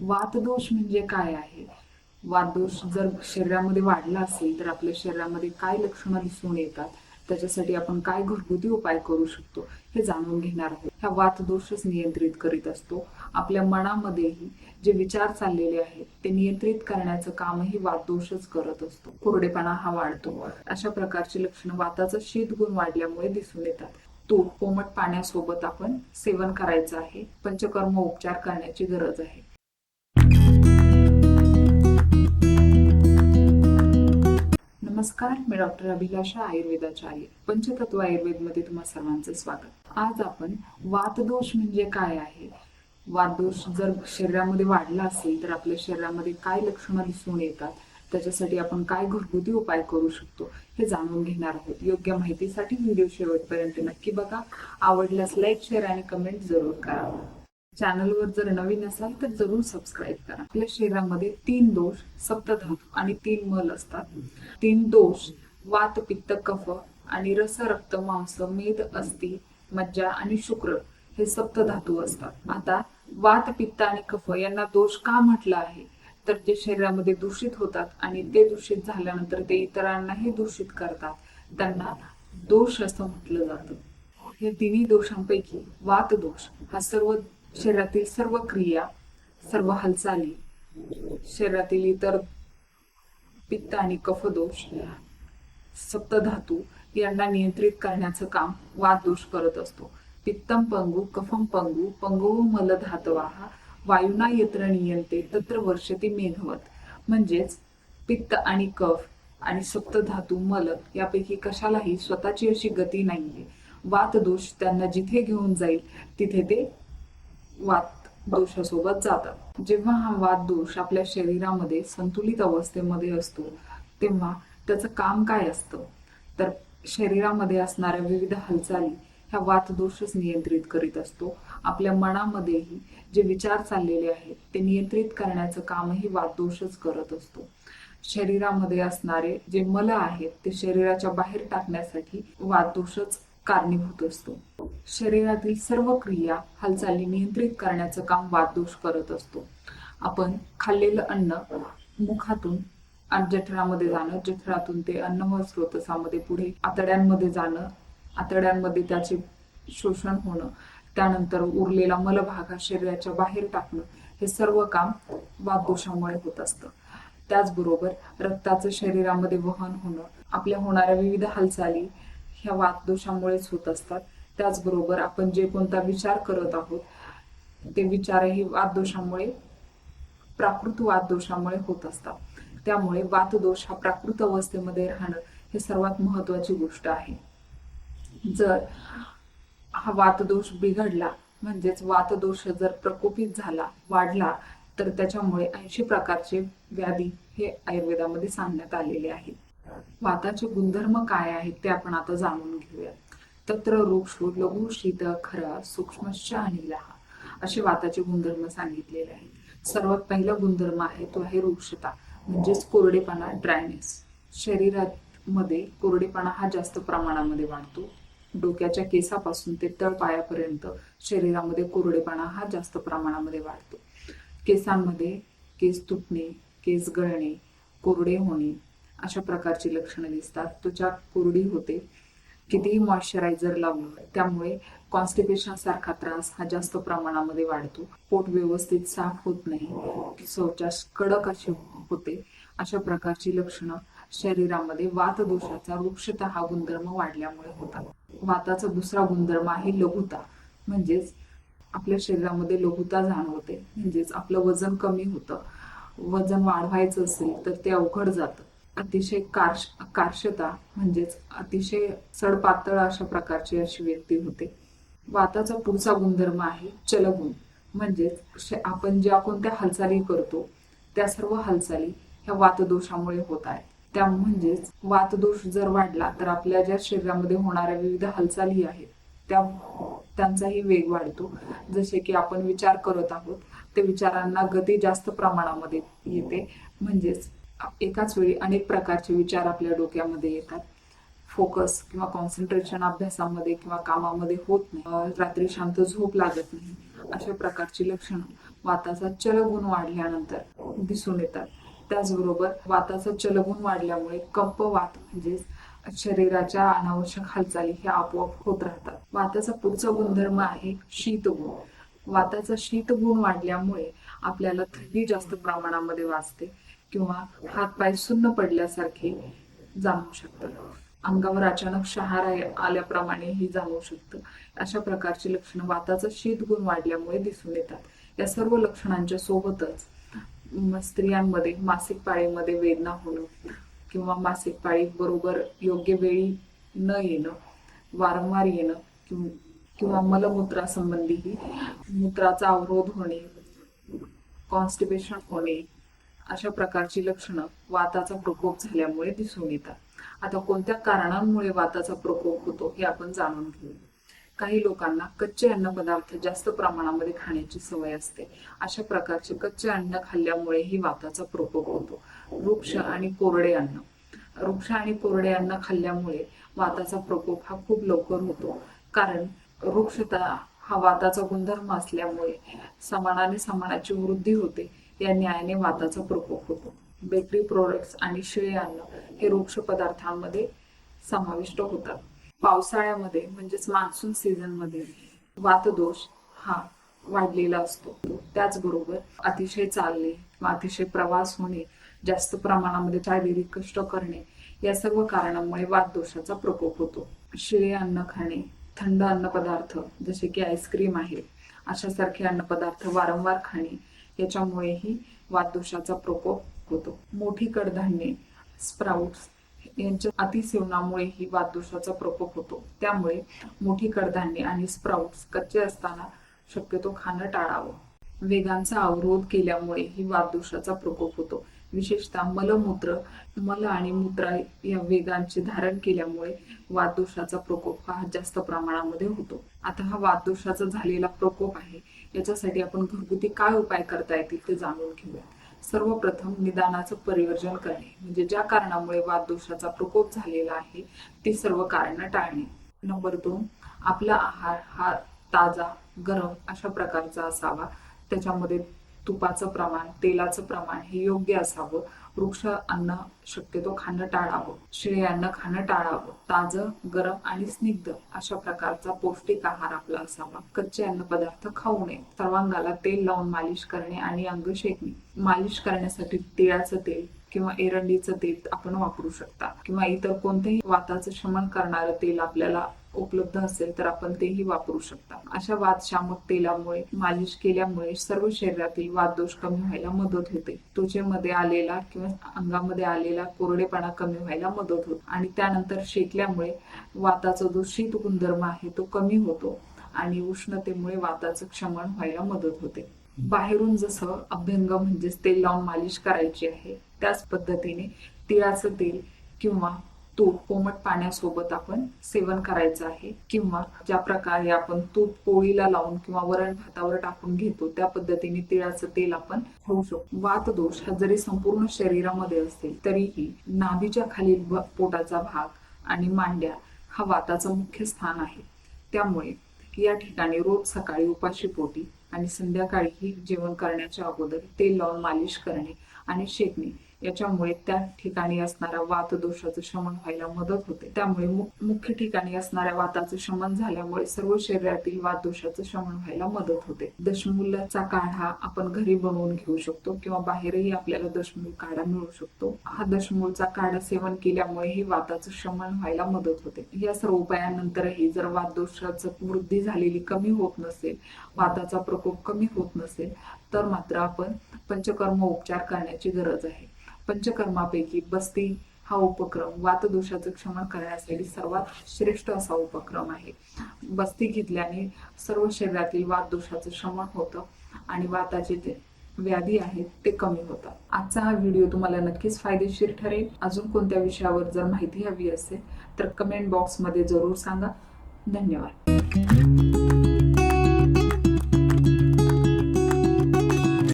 वातदोष म्हणजे काय आहे? वातदोष जर शरीरामध्ये वाढला असेल तर आपल्या शरीरामध्ये काय लक्षणं दिसून येतात? त्याच्यासाठी आपण काय घरगुती उपाय करू शकतो? हे जाणून घेणार आहोत. ह्या वातदोषच नियंत्रित करीत असतो. आपल्या मनामध्येही जे विचार चाललेले आहेत ते नियंत्रित करण्याचं कामही वातदोषच करत असतो. कोरडेपणा हा वाढतो. अशा प्रकारची लक्षणं वाताचं शीतगुण वाढल्यामुळे दिसून येतात. तूप कोमट पाण्यासोबत आपण सेवन करायचं आहे. पंचकर्म उपचार करण्याची गरज आहे. नमस्कार मी डॉक्टर अभिलाषा आयुर्वेदाचार्य पंचतत्व आयुर्वेदमध्ये तुम्हा सर्वांचं स्वागत. आज आपण वातदोष म्हणजे काय आहे? वातदोष जर शरीरामध्ये वाढला असेल तर आपल्या शरीरामध्ये काय लक्षणं दिसून येतात? त्याच्यासाठी आपण काय घरगुती उपाय करू शकतो? हे जाणून घेणार आहोत. योग्य माहितीसाठी व्हिडिओ शेवटपर्यंत नक्की बघा. आवडल्यास लाईक शेअर आणि कमेंट जरूर करा. चॅनलवर जर नवीन असाल तर जरूर सबस्क्राईब करा. आपल्या शरीरामध्ये तीन दोष सप्तधातू आणि तीन मल असतात. तीन दोष वात पित्त कफ आणि रस रक्त मांस मेद अस्थि मज्जा आणि शुक्र हे सप्तधातू असतात. आता वात पित्त आणि कफ यांना दोष का म्हटलं आहे? तर जे शरीरामध्ये दूषित होतात आणि ते दूषित झाल्यानंतर ते इतरांनाही दूषित करतात. त्यांना दोष असं म्हटलं जातं. या तिन्ही दोषांपैकी वात दोष हा सर्व शरीरातील सर्व क्रिया सर्व हालचाली शरीरातील इतर पित्त आणि कफदोष सप्तधातू यांना नियंत्रित करण्याचं काम वाददोष करत असतो. पित्तम पंगू कफम पंगू पंगू मलधातवाहा वायुना यत्र नियंते तत्र वर्षती मेघवत. म्हणजेच पित्त आणि कफ आणि सप्तधातू मल यापैकी कशालाही स्वतःची अशी गती नाहीये. वात दोष त्यांना जिथे घेऊन जाईल तिथे ते वात दोषासोबत जातात जेव्हा हा वात दोष आपल्या शरीरामध्ये संतुलित अवस्थेमध्ये असतो तेव्हा त्याचं काम काय असतं? तर शरीरामध्ये असणाऱ्या विविध हालचाली ह्या वात दोषच नियंत्रित करीत असतो. आपल्या मनामध्येही जे विचार चाललेले आहेत ते नियंत्रित करण्याचं कामही वात दोषच करत असतो. शरीरामध्ये असणारे जे मल आहेत ते शरीराच्या बाहेर टाकण्यासाठी वात दोषच कारणीभूत असतो. शरीरातील सर्व क्रिया हालचाली नियंत्रित करण्याचं काम वाददोष करत असतो. आपण खाल्लेलं अन्न मुखातून जठरामध्ये जाणं जठरातून ते अन्न व स्रोतसामध्ये पुढे आतड्यांमध्ये जाणं आतड्यांमध्ये त्याचे शोषण होणं त्यानंतर उरलेला मलभाग हा शरीराच्या बाहेर टाकणं हे सर्व काम वाददोषामुळे होत असतं. त्याचबरोबर रक्ताचं शरीरामध्ये वहन होणं आपल्या होणाऱ्या विविध हालचाली ह्या वातदोषामुळेच होत असतात. त्याचबरोबर आपण जे कोणता विचार करत आहोत ते विचारही वातदोषामुळे प्राकृत वातदोषामुळे होत असतात. त्यामुळे वातदोष हा प्राकृत अवस्थेमध्ये राहणं हे सर्वात महत्वाची गोष्ट आहे. जर हा वातदोष बिघडला म्हणजेच वातदोष जर प्रकोपित झाला वाढला तर त्याच्यामुळे ऐंशी प्रकारचे व्याधी हे आयुर्वेदामध्ये सांगण्यात आलेले आहेत. वाताचे गुणधर्म काय आहेत ते आपण आता जाणून घेऊया तत्र वृक्षो लघु शीत खरा सूक्ष्मश्च आणि लहा असे वाताचे गुणधर्म सांगितलेले आहेत. सर्वात पहिला गुणधर्म आहे तो आहे वृक्षता म्हणजेच कोरडेपणा ड्रायनेस शरीरात मध्ये कोरडेपणा हा जास्त प्रमाणामध्ये वाढतो. डोक्याच्या केसापासून ते तळपायापर्यंत शरीरामध्ये कोरडेपणा हा जास्त प्रमाणामध्ये वाढतो. केसांमध्ये केस तुटणे केस गळणे कोरडे होणे अशा प्रकारची लक्षणं दिसतात. त्वचा कोरडी होते. कितीही मॉइश्चरायझर लावलं त्यामुळे कॉन्स्टिपेशन सारखा त्रास हा जास्त प्रमाणामध्ये वाढतो. पोट व्यवस्थित साफ होत नाही. शौचास कडक अशी होते. अशा प्रकारची लक्षणं शरीरामध्ये वातदोषाचा वृक्षता हा गुणधर्म वाढल्यामुळे होतात. वाताचा दुसरा गुणधर्म आहे लघुता. म्हणजेच आपल्या शरीरामध्ये लघुता जाणवते. म्हणजेच आपलं वजन कमी होतं. वजन वाढवायचं असेल तर ते अवघड जातं. अतिशय कार्श कार्शता म्हणजेच अतिशय सडपातळ अशा प्रकारची अशी व्यक्ती होते. वाताचा पुढचा गुणधर्म आहे चलगुण. म्हणजेच आपण ज्या कोणत्या हालचाली करतो त्या सर्व हालचाली ह्या वातदोषामुळे होत आहेत. त्या म्हणजेच वातदोष जर वाढला तर आपल्या ज्या शरीरामध्ये होणाऱ्या विविध हालचाली आहेत त्या त्यांचाही वेग वाढतो. जसे की आपण विचार करत आहोत ते विचारांना गती जास्त प्रमाणामध्ये येते. म्हणजेच एकाच वेळी अनेक प्रकारचे विचार आपल्या डोक्यामध्ये येतात. फोकस किंवा कॉन्सन्ट्रेशन अभ्यासामध्ये किंवा कामामध्ये होत नाही. रात्री शांत झोप लागत नाही. अशा प्रकारची लक्षणं वाताचा चलगुण वाढल्यानंतर दिसून येतात. त्याचबरोबर वाताचा चलगुण वाढल्यामुळे कंप वात म्हणजेच शरीराच्या अनावश्यक हालचाली हे आपोआप होत राहतात. वाताचा पुढचा गुणधर्म आहे शीतगुण. वाताचा शीतगुण वाढल्यामुळे आपल्याला थंडी जास्त प्रमाणामध्ये वाजते. किंवा हातपाय सुन्न पडल्यासारखे जाणवू शकतात. अंगावर अचानक शहारा आल्याप्रमाणे ही जाणवू शकतं. अशा प्रकारची लक्षणं वाताचा शीतगुण वाढल्यामुळे दिसून येतात. या सर्व लक्षणांच्या सोबतच स्त्रियांमध्ये मासिक पाळीमध्ये वेदना होणं किंवा मासिक पाळी बरोबर योग्य वेळी न येणं वारंवार येणं किंवा किंवा मलमूत्रासंबंधीही मूत्राचा अवरोध होणे कॉन्स्टिपेशन होणे अशा प्रकारची लक्षणं वाताचा प्रकोप झाल्यामुळे दिसून येतात. आता कोणत्या कारणांमुळे वाताचा प्रकोप होतो हे आपण जाणून घेऊ. काही लोकांना कच्चे अन्नपदार्थ जास्त प्रमाणामध्ये खाण्याची सवय असते. अशा प्रकारचे कच्चे अन्न खाल्ल्यामुळेही वाताचा प्रकोप होतो. वृक्ष आणि कोरडे अन्न. वृक्ष आणि कोरडे अन्न खाल्ल्यामुळे वाताचा प्रकोप हा खूप लवकर होतो. कारण वृक्षता हा वाताचा गुणधर्म असल्यामुळे समानाने समानाची वृद्धी होते. या न्यायाने वाताचा प्रकोप होतो. बेकरी प्रोडक्ट्स आणि शिळे अन्न हे वृक्ष पदार्थांमध्ये समाविष्ट होतात. पावसाळ्यामध्ये म्हणजेच मान्सून सीझनमध्ये वातदोष हा वाढलेला असतो. त्याचबरोबर अतिशय चालणे किंवा अतिशय प्रवास होणे जास्त प्रमाणामध्ये शारीरिक कष्ट करणे या सर्व कारणांमुळे वातदोषाचा प्रकोप होतो. शिळे अन्न खाणे थंड अन्नपदार्थ जसे की आईस्क्रीम आहे अशासारखे अन्नपदार्थ वारंवार खाणे याच्यामुळेही वातदोषाचा प्रकोप होतो. मोठी कडधान्ये स्प्राउट्स यांच्या अतिसेवनामुळेही वातदोषाचा प्रकोप होतो. त्यामुळे मोठी कडधान्ये आणि स्प्राउट्स कच्चे असताना शक्यतो खाणं टाळावं. वेगांचा अवरोध केल्यामुळेही वातदोषाचा प्रकोप होतो. विशेषतः मलमूत्र मल आणि मूत्र या वेगांचे धारण केल्यामुळे वातदोषाचा प्रकोप हा जास्त प्रमाणामध्ये होतो. आता हा वातदोषाचा झालेला प्रकोप आहे. याच्यासाठी आपण घरगुती काय उपाय करता येतील ते जाणून घेऊया. सर्वप्रथम निदानाचं परिवर्जन करणे म्हणजे ज्या कारणामुळे वातदोषाचा प्रकोप झालेला आहे ती सर्व कारणं टाळणे. नंबर दोन आपला आहार हा ताजा गरम अशा प्रकारचा असावा. त्याच्यामध्ये तुपाचं प्रमाण तेलाचं प्रमाण हे योग्य असावं. वृक्ष अन्न शक्यतो खाणं टाळावं. शिळे अन्न खाणं टाळावं. ताजं गरम आणि स्निग्ध अशा प्रकारचा पौष्टिक आहार आपला असावा. कच्चे अन्न पदार्थ खाऊ नये. सर्वांगाला तेल लावून मालिश करणे आणि अंग शेकणे. मालिश करण्यासाठी तिळाचं तेल किंवा एरंडीचं तेल आपण वापरू शकता किंवा इतर कोणतेही वाताचं शमन करणारं तेल आपल्याला उपलब्ध असेल तर आपण तेही वापरू शकता. अशा वादशामक तेलामुळे मालिश केल्यामुळे सर्व शरीरातील वाददोष कमी व्हायला मदत होते. त्वचेमध्ये आलेला किंवा अंगामध्ये आलेला कोरडेपणा कमी व्हायला मदत होते. आणि त्यानंतर शेकल्यामुळे वाताचा जो शीत गुणधर्म आहे तो कमी होतो आणि उष्णतेमुळे वाताचं क्षमण व्हायला मदत होते. बाहेरून जसं अभ्यंग म्हणजेच तेल लावून मालिश करायची आहे त्याच पद्धतीने तिळाचं तेल किंवा तूप कोमट पाण्यासोबत आपण सेवन करायचं आहे. किंवा ज्या प्रकारे आपण तूप पोळीला लावून किंवा वरण भातावर टाकून घेतो त्या पद्धतीने तिळाचं तेल आपण खाऊ शकतो. वातदोष हा जरी संपूर्ण शरीरामध्ये असेल तरीही नाभीच्या खालील पोटाचा भाग आणि मांड्या हा वाताचं मुख्य स्थान आहे. त्यामुळे या ठिकाणी रोज सकाळी उपाशी पोटी आणि संध्याकाळीही जेवण करण्याच्या अगोदर तेल लावून मालिश करणे आणि शेकणे याच्यामुळे त्या ठिकाणी असणाऱ्या वातदोषाचं शमन व्हायला मदत होते. त्यामुळे मुख्य ठिकाणी असणाऱ्या वाताचं शमन झाल्यामुळे सर्व शरीरातील वातदोषाचं शमन व्हायला मदत होते. दशमूलाचा काढा आपण घरी बनवून घेऊ शकतो किंवा बाहेरही आपल्याला दशमूल काढा मिळू शकतो. हा दशमूलचा काढा सेवन केल्यामुळेही वाताचं शमन व्हायला मदत होते. या सर्व उपायानंतरही जर वातदोषाचं वृद्धी झालेली कमी होत नसेल वाताचा प्रकोप कमी होत नसेल तर मात्र आपण पंचकर्म उपचार करण्याची गरज आहे. पंचकर्मापैकी बस्ती हा उपक्रम वातदोषाचं क्षमन करण्यासाठी सर्वात श्रेष्ठ असा उपक्रम आहे. बस्ती घेतल्याने सर्व शरीरातील वातदोषाचं शमन होतं आणि वाताचे जे व्याधी आहेत ते कमी होतात. आजचा हा व्हिडिओ तुम्हाला नक्कीच फायदेशीर ठरेल. अजून कोणत्या विषयावर जर माहिती हवी असेल तर कमेंट बॉक्समध्ये जरूर सांगा. धन्यवाद.